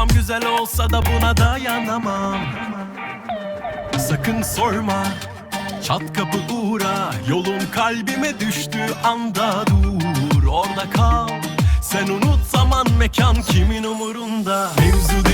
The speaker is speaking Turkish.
Kafam güzel olsa da buna dayanamam. Sakın sorma Çat kapı uğra Yolun kalbime düştüğü anda dur. Orada kal Sen unut zaman mekan kimin umurunda. Mevzu